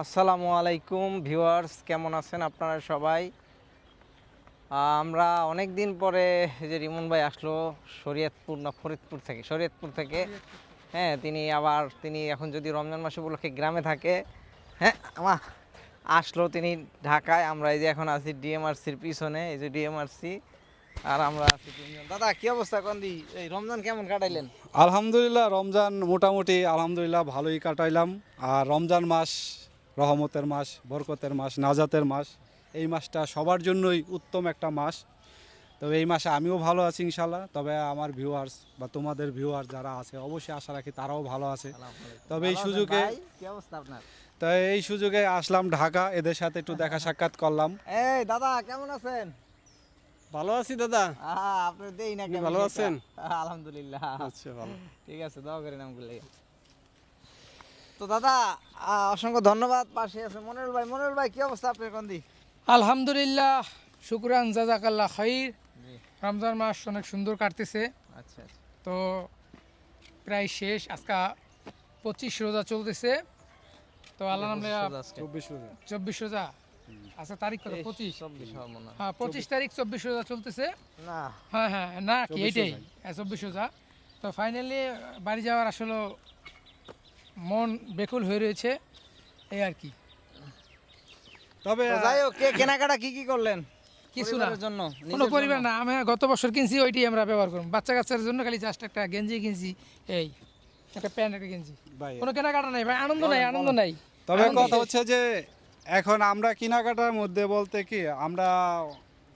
আসসালামু আলাইকুম ভিউয়ার্স, কেমন আছেন আপনারা সবাই? আমরা অনেক দিন পরে যে রিমন ভাই আসলো শরীয়তপুর না ফরিদপুর থেকে, শরীয়তপুর থেকে। হ্যাঁ তিনি আবার, তিনি এখন যদি রমজান মাস উপলক্ষে গ্রামে থাকে হ্যাঁ আমা, আসলো তিনি ঢাকায়। আমরা এই যে এখন আছি ডিএমআরসির পিছনে, এই যে ডিএমআরসি। আর আমরা আছি তিনজন। দাদা কি অবস্থা কন্দি এই রমজান কেমন কাটাইলেন? আলহামদুলিল্লাহ রমজান মোটামুটি আলহামদুলিল্লাহ ভালোই কাটাইলাম। আর রমজান মাস রহমতের মাস বরকতের মাস নাজাতের মাস এই মাসটা সবার জন্যই উত্তম একটা মাস। তবে এই মাসে আমিও ভালো আছি ইনশাল্লাহ তবে আমার ভিউয়ার্স বা তোমাদের ভিউয়ার যারা আছে অবশ্যই আশা রাখি তারাও ভালো আছে। তবে এই সুযোগে- ভাই? কি অবস্থা আপনার? তাই এই সুযোগে আসলাম ঢাকা। এদের সাথে একটু দেখা সাক্ষাৎ করলাম। এই দাদা কেমন আছেন? ভালো আছি দাদা। আপনি দেই না ভালো আছেন? আলহামদুলিল্লাহ। আচ্ছা ভালো। ঠিক আছে করেন আমগুলো তো দাদা অসংখ্য ধন্যবাদ পাশে আছে মনিরুল ভাই। মনিরুল ভাই কি অবস্থা আপনার কন্দি? আলহামদুলিল্লাহ শুক্রান জাজাকাল্লাহ খাইর। রমজান মাস অনেক সুন্দর কাটতেছে। আচ্ছা আচ্ছা। তো প্রায় শেষ আজকা পঁচিশ রোজা চলতেছে। তো আল্লাহ চব্বিশ রোজা। চব্বিশ রোজা। আচ্ছা তারিখ কত? পঁচিশ? হয়। পঁচিশ তারিখ চব্বিশ রোজা চলতেছে। না। হ্যাঁ হ্যাঁ না কি এইটাই। হ্যাঁ, চব্বিশ রোজা তো ফাইনালি বাড়ি যাওয়ার আসলে মন বেকুল হয়ে রয়েছে এই আর কি। তবে যাই হোক কে কেনাকাটা কি কি করলেন? কিছু না। জন্য কোনো পরিবার না আমি গত বছর কিনছি ওইটাই আমরা ব্যবহার করব। বাচ্চা কাচ্চার জন্য খালি জাস্ট একটা গেঞ্জি কিনছি এই একটা প্যান্ট একটা গেঞ্জি। কোনো কেনাকাটা নাই ভাই আনন্দ নাই আনন্দ নাই। তবে কথা হচ্ছে যে এখন আমরা কেনাকাটার মধ্যে বলতে কি, আমরা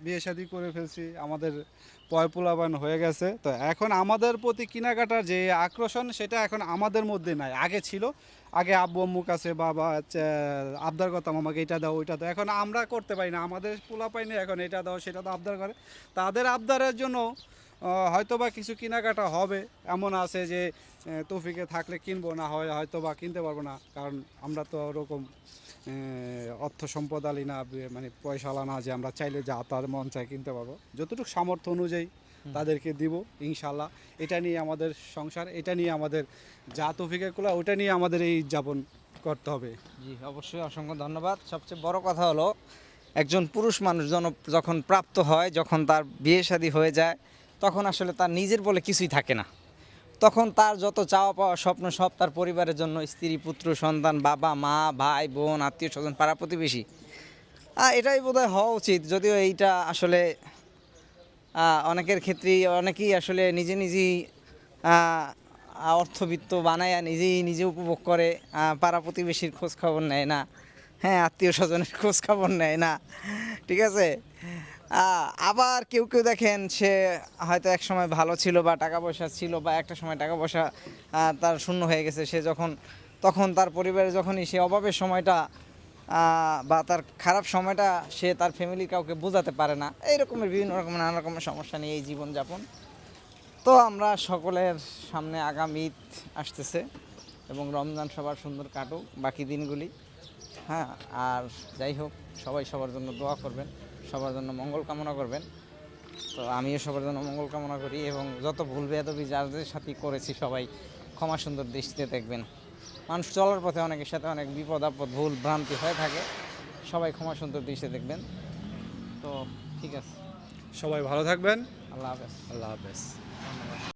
বিয়ে শাদি করে ফেলছি, আমাদের পয়পুলাবান হয়ে গেছে। তো এখন আমাদের প্রতি কেনাকাটার যে আকর্ষণ, সেটা এখন আমাদের মধ্যে নাই। আগে ছিল, আগে আব্বু আম্মুর কাছে, বাবা আবদার করতাম, আমাকে এটা দাও, ওইটা দাও। এখন আমরা করতে পারি না। আমাদের পোলা পাইনি এখন এটা দাও, সেটা দাও আবদার করে। তাদের আবদারের জন্য হয়তো বা কিছু কেনাকাটা হবে। এমন আছে যে তৌফিকে থাকলে কিনবো না হয় হয়তো বা কিনতে পারব না। কারণ আমরা তো ওরকম অর্থ সম্পদালি না বে- মানে পয়সাওয়ালা না যে আমরা চাইলে যা তার মন চাই কিনতে পারব। যতটুকু সামর্থ্য অনুযায়ী তাদেরকে দিব ইনশাল্লাহ এটা নিয়ে আমাদের সংসার এটা নিয়ে আমাদের যা তৌফিকে কুলা ওটা নিয়ে আমাদের এই যাপন করতে হবে। জি অবশ্যই অসংখ্য ধন্যবাদ। সবচেয়ে বড় কথা হলো একজন পুরুষ মানুষ যখন প্রাপ্ত হয় যখন তার বিয়ে শাদী হয়ে যায় তখন আসলে তার নিজের বলে কিছুই থাকে না। তখন তার যত চাওয়া পাওয়া স্বপ্ন সব তার পরিবারের জন্য, স্ত্রী, পুত্র, সন্তান, বাবা, মা, ভাই, বোন, আত্মীয় স্বজন, পাড়া প্রতিবেশী। এটাই বোধহয় হওয়া উচিত। যদিও এইটা আসলে অনেকের ক্ষেত্রেই, অনেকেই আসলে নিজে নিজেই অর্থবিত্ত বানায় নিজেই নিজে উপভোগ করে পাড়া প্রতিবেশীর খোঁজ খবর নেয় না। হ্যাঁ আত্মীয় স্বজনের খোঁজ খবর নেয় না। ঠিক আছে? আবার কেউ কেউ দেখেন সে হয়তো এক সময় ভালো ছিল বা টাকা পয়সা ছিল বা একটা সময় টাকা পয়সা তার শূন্য হয়ে গেছে। সে যখন, তখন তার পরিবারে যখনই সে অভাবের সময়টা বা তার খারাপ সময়টা সে তার ফ্যামিলির কাউকে বোঝাতে পারে না। এই রকমের বিভিন্ন রকমের নানা রকমের সমস্যা নিয়ে এই জীবনযাপন। তো আমরা সকলের সামনে আগামী ঈদ আসতেছে এবং রমজান সবার সুন্দর কাটুক, বাকি দিনগুলি। হ্যাঁ আর যাই হোক সবাই সবার জন্য দোয়া করবেন সবার জন্য মঙ্গল কামনা করবেন। তো আমিও সবার জন্য মঙ্গল কামনা করি এবং যত ভুল বেদবি যাদের সাথে করেছি সবাই ক্ষমা সুন্দর দৃষ্টিতে দেখবেন। মানুষ চলার পথে অনেকের সাথে অনেক বিপদ আপদ ভুল ভ্রান্তি হয়ে থাকে। সবাই ক্ষমা সুন্দর দৃষ্টিতে দেখবেন। তো ঠিক আছে। সবাই ভালো থাকবেন। আল্লাহ হাফেজ। আল্লাহ হাফেজ।